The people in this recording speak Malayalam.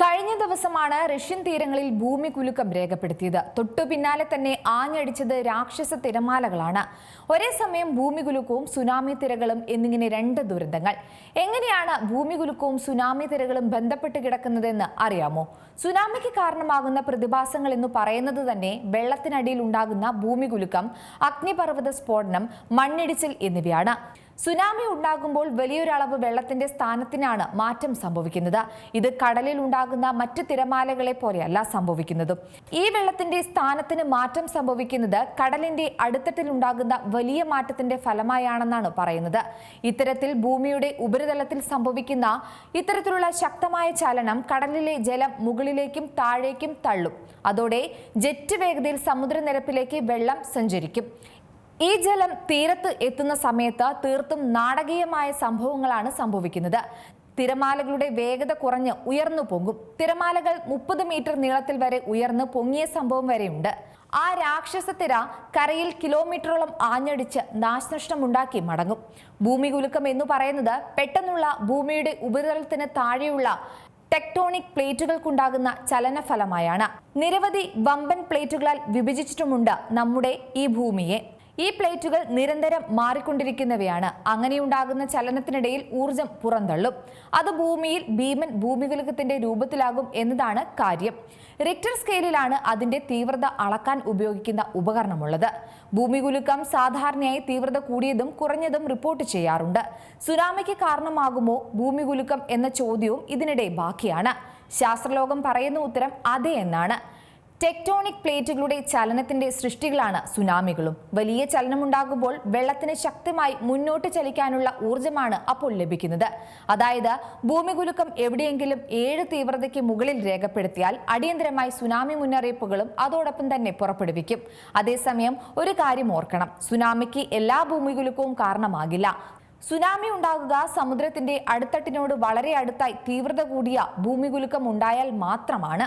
കഴിഞ്ഞ ദിവസമാണ് റഷ്യൻ തീരങ്ങളിൽ ഭൂമി കുലുക്കം രേഖപ്പെടുത്തിയത്. തൊട്ടു പിന്നാലെ തന്നെ ആഞ്ഞടിച്ചത് രാക്ഷസ തിരമാലകളാണ്. ഒരേ സമയം ഭൂമി കുലുക്കവും സുനാമി തിരകളും എന്നിങ്ങനെ രണ്ട് ദുരന്തങ്ങൾ. എങ്ങനെയാണ് ഭൂമി കുലുക്കവും സുനാമി തിരകളും ബന്ധപ്പെട്ട് കിടക്കുന്നതെന്ന് അറിയാമോ? സുനാമിക്ക് കാരണമാകുന്ന പ്രതിഭാസങ്ങൾ എന്ന് പറയുന്നത് തന്നെ വെള്ളത്തിനടിയിൽ ഉണ്ടാകുന്ന ഭൂമി കുലുക്കം അഗ്നിപർവത സ്ഫോടനം മണ്ണിടിച്ചിൽ എന്നിവയാണ്. സുനാമി ഉണ്ടാകുമ്പോൾ വലിയൊരളവ് വെള്ളത്തിന്റെ സ്ഥാനത്തിനാണ് മാറ്റം സംഭവിക്കുന്നത്. ഇത് കടലിൽ ഉണ്ടാകുന്ന മറ്റ് തിരമാലകളെ പോലെയല്ല സംഭവിക്കുന്നത്. ഈ വെള്ളത്തിന്റെ സ്ഥാനത്തിന് മാറ്റം സംഭവിക്കുന്നത് കടലിന്റെ അടിത്തട്ടിൽ ഉണ്ടാകുന്ന വലിയ മാറ്റത്തിന്റെ ഫലമായാണെന്നാണ് പറയുന്നത്. ഇത്തരത്തിൽ ഭൂമിയുടെ ഉപരിതലത്തിൽ സംഭവിക്കുന്ന ഇത്തരത്തിലുള്ള ശക്തമായ ചലനം കടലിലെ ജലം മുകളിലേക്കും താഴേക്കും തള്ളും. അതോടെ ജെറ്റ് വേഗതയിൽ സമുദ്രനിരപ്പിലേക്ക് വെള്ളം സഞ്ചരിക്കും. ഈ ജലം തീരത്ത് എത്തുന്ന സമയത്ത് തീർത്തും നാടകീയമായ സംഭവങ്ങളാണ് സംഭവിക്കുന്നത്. തിരമാലകളുടെ വേഗത കുറഞ്ഞ് ഉയർന്നു പൊങ്ങും. തിരമാലകൾ മുപ്പത് മീറ്റർ നീളത്തിൽ വരെ ഉയർന്ന് പൊങ്ങിയ സംഭവം വരെയുണ്ട്. ആ രാക്ഷസ തിര കരയിൽ കിലോമീറ്ററോളം ആഞ്ഞടിച്ച് നാശനഷ്ടമുണ്ടാക്കി മടങ്ങും. ഭൂമി കുലുക്കം എന്ന് പറയുന്നത് പെട്ടെന്നുള്ള ഭൂമിയുടെ ഉപരിതലത്തിന് താഴെയുള്ള ടെക്ടോണിക് പ്ലേറ്റുകൾക്കുണ്ടാകുന്ന ചലനഫലമായാണ്. നിരവധി വമ്പൻ പ്ലേറ്റുകളാൽ വിഭജിച്ചിട്ടുമുണ്ട് നമ്മുടെ ഈ ഭൂമിയെ. ഈ പ്ലേറ്റുകൾ നിരന്തരം മാറിക്കൊണ്ടിരിക്കുന്നവയാണ്. അങ്ങനെയുണ്ടാകുന്ന ചലനത്തിനിടയിൽ ഊർജം പുറന്തള്ളും. അത് ഭൂമിയിൽ ഭീമൻ ഭൂമികുലുക്കത്തിന്റെ രൂപത്തിലാകും എന്നതാണ് കാര്യം. റിക്ടർ സ്കെയിലിലാണ് അതിന്റെ തീവ്രത അളക്കാൻ ഉപയോഗിക്കുന്ന ഉപകരണമുള്ളത്. ഭൂമികുലുക്കം സാധാരണയായി തീവ്രത കൂടിയതും കുറഞ്ഞതും റിപ്പോർട്ട് ചെയ്യാറുണ്ട്. സുനാമിക്ക് കാരണമാകുമോ ഭൂമികുലുക്കം എന്ന ചോദ്യവും ഇതിനിടെ ബാക്കിയാണ്. ശാസ്ത്രലോകം പറയുന്ന ഉത്തരം അതെ എന്നാണ്. ടെക്ടോണിക് പ്ലേറ്റുകളുടെ ചലനത്തിന്റെ സൃഷ്ടികളാണ് സുനാമികളും വലിയ ചലനമുണ്ടാകുമ്പോൾ വെള്ളത്തിന് ശക്തമായി മുന്നോട്ട് ചലിക്കാനുള്ള ഊർജമാണ് അപ്പോൾ ലഭിക്കുന്നത്. അതായത് ഭൂമികുലുക്കം എവിടെയെങ്കിലും ഏഴ് തീവ്രതയ്ക്ക് മുകളിൽ രേഖപ്പെടുത്തിയാൽ അടിയന്തരമായി സുനാമി മുന്നറിയിപ്പുകളും അതോടൊപ്പം തന്നെ പുറപ്പെടുവിക്കും. അതേസമയം ഒരു കാര്യം ഓർക്കണം സുനാമിക്ക് എല്ലാ ഭൂമികുലുക്കവും കാരണമാകില്ല. സുനാമി ഉണ്ടാകുക സമുദ്രത്തിന്റെ അടിത്തട്ടിനോട് വളരെ അടുത്തായി തീവ്രത കൂടിയ ഭൂമികുലുക്കം ഉണ്ടായാൽ മാത്രമാണ്.